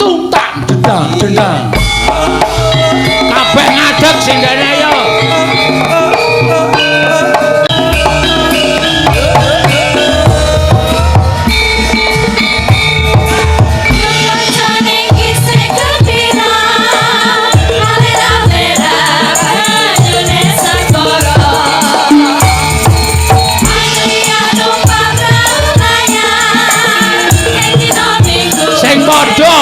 tuntak dedang dedang kabeh ngadeg sing dene ya Sing padha